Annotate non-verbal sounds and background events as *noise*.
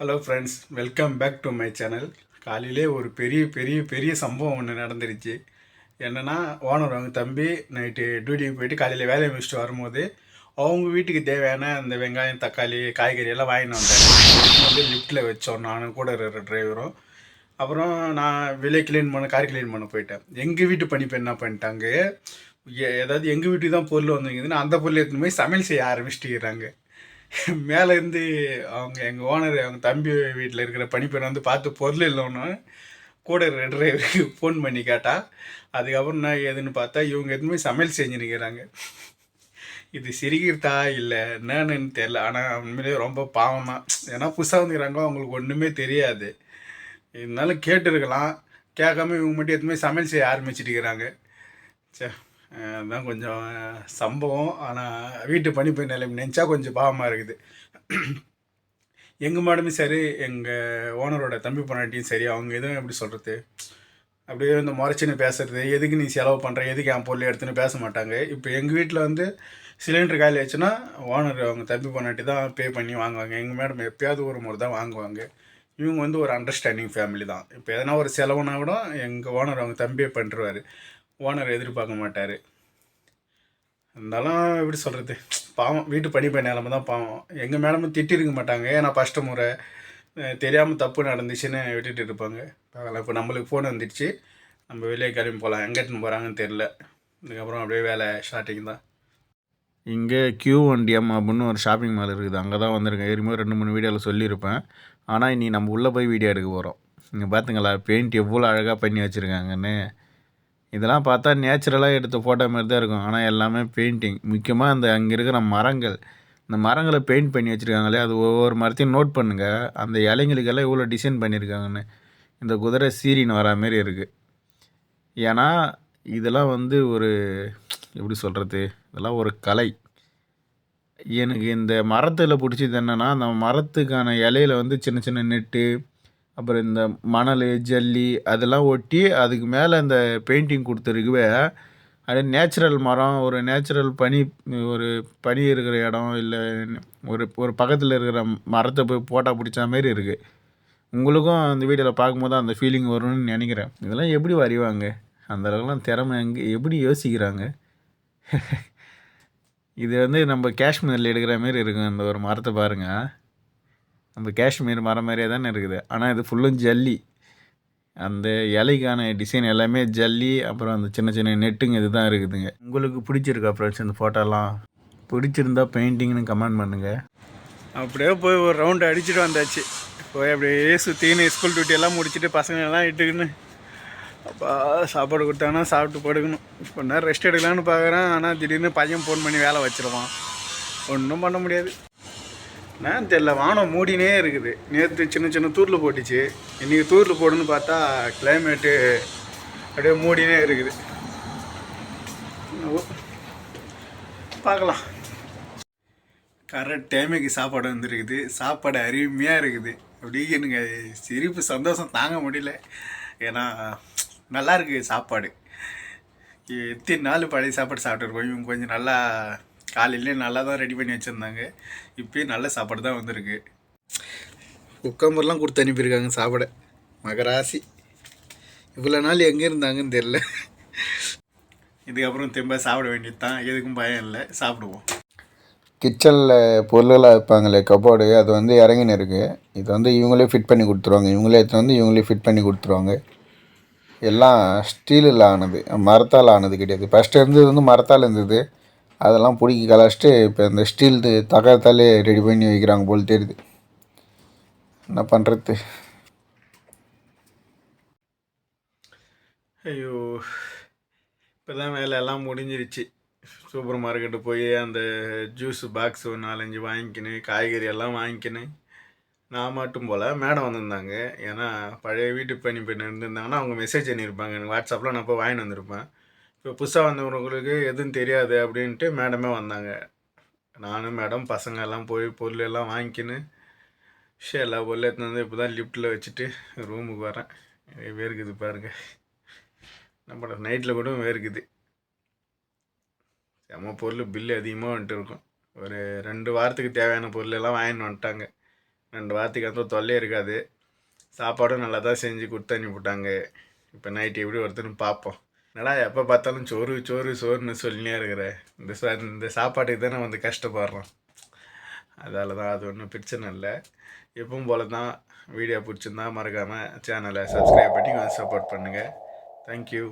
Hello friends welcome back to my channel காலையிலே ஒரு பெரிய பெரிய பெரிய சம்பவம் ஒன்று நடந்துருச்சு. என்னென்னா ஓனர் அவங்க தம்பி நைட்டு டியூட்டிக்கு போயிட்டு காலையில் வேலையை முடிச்சுட்டு வரும்போது அவங்க வீட்டுக்கு தேவையான அந்த வெங்காயம் தக்காளி காய்கறி எல்லாம் வாங்கிட்டு வந்தேன் வந்து லிஃப்ட்டில் வச்சோம். நானும் கூட இருக்கிற டிரைவரும் அப்புறம் நான் வெளியே கிளீன் பண்ண கார் கிளீன் பண்ண போயிட்டேன். எங்கள் வீட்டு பணிப்பு என்ன பண்ணிட்டாங்க? ஏதாவது எங்கள் வீட்டுக்கு தான் பொருள் வந்துருக்குதுன்னு அந்த பொருள் எடுத்துன்னு போய் சமையல் செய்ய ஆரம்பிச்சுட்டு இருக்கிறாங்க மேலேருந்து அவங்க எங்கள் ஓனர் அவங்க தம்பி வீட்டில் இருக்கிற பணிப்பெண் வந்து பார்த்து பொருள் இல்லைன்னு கூட ரெண்டு டிரைவருக்கு ஃபோன் பண்ணி கேட்டா அதுக்கப்புறம் நான் எதுன்னு பார்த்தா இவங்க எதுவுமே சமையல் செஞ்சுருக்கிறாங்க இது சிரிக்கிறதா இல்லை என்னன்னு தெரில ஆனால் உண்மையிலேயே ரொம்ப பாவமாக ஏன்னா புதுசாக வந்துக்கிறாங்க அவங்களுக்கு ஒன்றுமே தெரியாது. இருந்தாலும் கேட்டுருக்கலாம். கேட்காம இவங்க மட்டும் எதுவுமே சமையல் செய்ய ஆரம்பிச்சிட்டு இருக்கிறாங்க சே தான் கொஞ்சம் சம்பவம். ஆனால் வீட்டு பணிப்பு நிலைமை நினச்சா கொஞ்சம் பாவமாக இருக்குது. எங்கள் மாடுமே சரி எங்கள் ஓனரோட தம்பி பொண்ணாட்டியும் சரி அவங்க எதுவும் எப்படி சொல்கிறது அப்படியே இந்த முறைச்சின்னு பேசுறது. எதுக்கு நீ செலவு பண்ணுற எதுக்கு என் பொருள் எடுத்துன்னு பேச மாட்டாங்க? இப்போ எங்கள் வீட்டில் வந்து சிலிண்டர் காலி ஆச்சுன்னா ஓனர் அவங்க தம்பி பொண்ணாட்டி தான் பே பண்ணி வாங்குவாங்க. எங்கள் மேடம் எப்பயாவது ஒரு முறை தான் வாங்குவாங்க. இவங்க வந்து ஒரு அண்டர்ஸ்டாண்டிங் ஃபேமிலி தான். இப்போ எதனா ஒரு செலவுனா கூட எங்கள் ஓனர் அவங்க தம்பியே பண்ணிருவார். ஓனர் எதிர்பார்க்க மாட்டார். இருந்தாலும் எப்படி சொல்கிறது பாவம் வீட்டு படிப்பை நிலமை தான் பாவம். எங்கள் மேடமும் திட்டிருக்க மாட்டாங்க. ஏன்னா ஃபஸ்ட்டு முறை தெரியாமல் தப்பு நடந்துச்சுன்னு விட்டுட்டு இருப்பாங்க. பார்க்கலாம் இப்போ நம்மளுக்கு ஃபோன் வந்துடுச்சு. நம்ம வெளியே கிளம்பி போகலாம் எங்கேட்டுன்னு போகிறாங்கன்னு தெரில இதுக்கப்புறம் அப்படியே வேலை ஸ்டார்டிங் தான். இங்கே கியூ ஒன்டிஎம் அப்படின்னு ஒரு ஷாப்பிங் மால் இருக்குது. அங்கே தான் வந்திருக்கேன். ஏற்கனவே ரெண்டு மூணு வீடியோவில் சொல்லியிருப்பேன். ஆனால் இனி நம்ம உள்ளே போய் வீடியோ எடுக்க போகிறோம் இங்கே பார்த்துங்களா பெயிண்ட் எவ்வளோ அழகாக பண்ணி வச்சுருக்காங்கன்னு. இதெல்லாம் பார்த்தா நேச்சுரலாக எடுத்த ஃபோட்டோ மாதிரி தான் இருக்கும். ஆனால் எல்லாமே பெயிண்டிங் முக்கியமாக அந்த அங்கே இருக்கிற மரங்கள். இந்த மரங்களை பெயிண்ட் பண்ணி வச்சுருக்காங்களே அது ஒவ்வொரு மரத்தையும் நோட் பண்ணுங்கள் அந்த இலைங்களுக்கெல்லாம் இவ்வளோ டிசைன் பண்ணியிருக்காங்கன்னு. இந்த குதிரை சீரின்னு வரா மாரி இருக்குது ஏன்னா இதெல்லாம் வந்து ஒரு எப்படி சொல்கிறது இதெல்லாம் ஒரு கலை. எனக்கு இந்த மரத்தில் பிடிச்சது என்னென்னா அந்த மரத்துக்கான இலையில வந்து சின்ன சின்ன நெட்டு அப்புறம் இந்த மணல் ஜல்லி அதெல்லாம் ஒட்டி அதுக்கு மேலே இந்த பெயிண்டிங் கொடுத்துருக்கவே. அப்படியே நேச்சுரல் மரம் ஒரு நேச்சுரல் பனி ஒரு பனி இருக்கிற இடம் இல்லை ஒரு ஒரு பக்கத்தில் இருக்கிற மரத்தை போய் போட்டால் பிடிச்ச மாதிரி இருக்குது உங்களுக்கும் அந்த வீடியோவில் பார்க்கும்போது அந்த ஃபீலிங் வரும்னு நினைக்கிறேன். இதெல்லாம் எப்படி வரைவாங்க? அந்த அளவுக்குலாம் திறமை எங்கே எப்படி யோசிக்கிறாங்க? *laughs* இது வந்து நம்ம காஷ்மீரில் எடுக்கிற மாதிரி இருக்கும் இந்த ஒரு மரத்தை பாருங்கள் நம்ம காஷ்மீர் மரம் மாதிரியே தானே இருக்குது. ஆனால் இது ஃபுல்லும் ஜல்லி. அந்த இலைக்கான டிசைன் எல்லாமே ஜல்லி அப்புறம் அந்த சின்ன சின்ன நெட்டுங்க இது தான் இருக்குதுங்க. உங்களுக்கு பிடிச்சிருக்கா ஃப்ரெண்ட்ஸ் இந்த ஃபோட்டோலாம் பிடிச்சிருந்தா பெயிண்டிங்னு கமெண்ட் பண்ணுங்கள் அப்படியே போய் ஒரு ரவுண்டு அடிச்சுட்டு வந்தாச்சு. போய் அப்படியே சுற்றின்னு ஸ்கூல் டியூட்டியெல்லாம் முடிச்சுட்டு பசங்களெல்லாம் இட்டுக்குன்னு இட்டுக்கின்னு அப்பா சாப்பாடு கொடுத்தாங்கன்னா சாப்பிட்டு படுக்கணும். இப்போ நேரம் ரெஸ்ட் எடுக்கலான்னு பார்க்குறேன் ஆனால் திடீர்னு பையன் ஃபோன் பண்ணி வேலை வச்சுருவான். ஒன்றும் பண்ண முடியாது. நான் தெரியல வானம் மூடினே இருக்குது. நேற்று சின்ன சின்ன தூரில் போட்டுச்சு. இன்றைக்கி தூரில் போடுன்னு பார்த்தா கிளைமேட்டு அப்படியே மூடினே இருக்குது. பார்க்கலாம். கரெக்ட் டைமுக்கு சாப்பாடு வந்துருக்குது. சாப்பாடு அருமையாக இருக்குது. அப்படி எனக்கு சிரிப்பு சந்தோஷம் தாங்க முடியல. ஏன்னா நல்லா இருக்குது சாப்பாடு. எத்தனை நாள் பழைய சாப்பாடு சாப்பிட்ருக்கோம் இவங்க கொஞ்சம் நல்லா காலையிலே நல்லா தான் ரெடி பண்ணி வச்சுருந்தாங்க. இப்போயும் நல்ல சாப்பாடு தான் வந்திருக்கு. குக்கம்பர்லாம் கொடுத்து அனுப்பியிருக்காங்க சாப்பிட. மகராசி. இவ்வளோ நாள் எங்கே இருந்தாங்கன்னு தெரில இதுக்கப்புறம் திரும்ப சாப்பிட வேண்டியது தான் எதுக்கும் பயம் இல்லை. சாப்பிடுவோம். கிச்சனில் பொருளெல்லாம் வைப்பாங்களே கபோர்டு அது வந்து இறங்கின்னு இருக்குது இது வந்து இவங்களே ஃபிட் பண்ணி கொடுத்துருவாங்க. இவங்களே எடுத்து வந்து இவங்களே ஃபிட் பண்ணி கொடுத்துருவாங்க. எல்லாம் ஸ்டீலில் ஆனது. மரத்தால் ஆனது கிடையாது. ஃபஸ்ட்டு இருந்தது வந்து மரத்தால் இருந்தது. அதெல்லாம் பிடிக்கி கலாச்சிட்டு இப்போ இந்த ஸ்டீல் தகரத்தாலே ரெடி பண்ணி வைக்கிறாங்க போல் தெரியுது. என்ன பண்ணுறது ஐயோ இப்போ தான் வேலை எல்லாம் முடிஞ்சிருச்சு. சூப்பர் மார்க்கெட்டு போய் அந்த ஜூஸ் பாக்ஸ் ஒரு நாலஞ்சு வாங்கிக்கினேன் காய்கறி எல்லாம் வாங்கிக்கினேன். நான் மட்டும் போல் மேடம் வந்திருந்தாங்க. ஏன்னா பழைய வீட்டு பணி பெண் இருந்திருந்தாங்கன்னா அவங்க மெசேஜ் பண்ணியிருப்பாங்க எனக்கு வாட்ஸ்அப்பில் நான் போய் வாங்கிட்டு வந்திருப்பேன். இப்போ புதுசாக வந்தவங்களுக்கு எதுவும் தெரியாது அப்படின்ட்டு மேடமே வந்தாங்க. நானும் மேடம் பசங்க எல்லாம் போய் பொருள் எல்லாம் வாங்கிக்கின்னு ஷே எல்லா பொருளும் எடுத்துன்னு வந்து இப்போ தான் லிஃப்ட்டில் வச்சுட்டு ரூமுக்கு வரேன். வேர்க்குது பாருங்கள் நம்ம நைட்டில் கூட வேர்க்குது. செம்ம பொருள் பில்லு அதிகமாக வந்துட்டு இருக்கும். ஒரு ரெண்டு வாரத்துக்கு தேவையான பொருள் எல்லாம் வாங்கிட்டு வந்துட்டாங்க. ரெண்டு வாரத்துக்கு அப்புறம் தொல்லையே இருக்காது. சாப்பாடும் நல்லா தான் செஞ்சு கொடுத்து அனுப்பிவிட்டாங்க. இப்போ நைட்டு எப்படி ஒருத்தரும் பார்ப்போம். என்னடா எப்போ பார்த்தாலும் சோறு சோறு சோறுன்னு சொல்லினே இருக்கிற. இந்த சா இந்த சாப்பாட்டுக்கு தானே வந்து கஷ்டப்படுறோம். அதால் தான் அது ஒன்றும் பிரச்சனை இல்லை. எப்பவும் போல தான் வீடியோ பிடிச்சிருந்தா மறக்காமல் சேனலை சப்ஸ்கிரைப் பண்ணி கொஞ்சம் சப்போர்ட் பண்ணுங்கள் தேங்க்யூ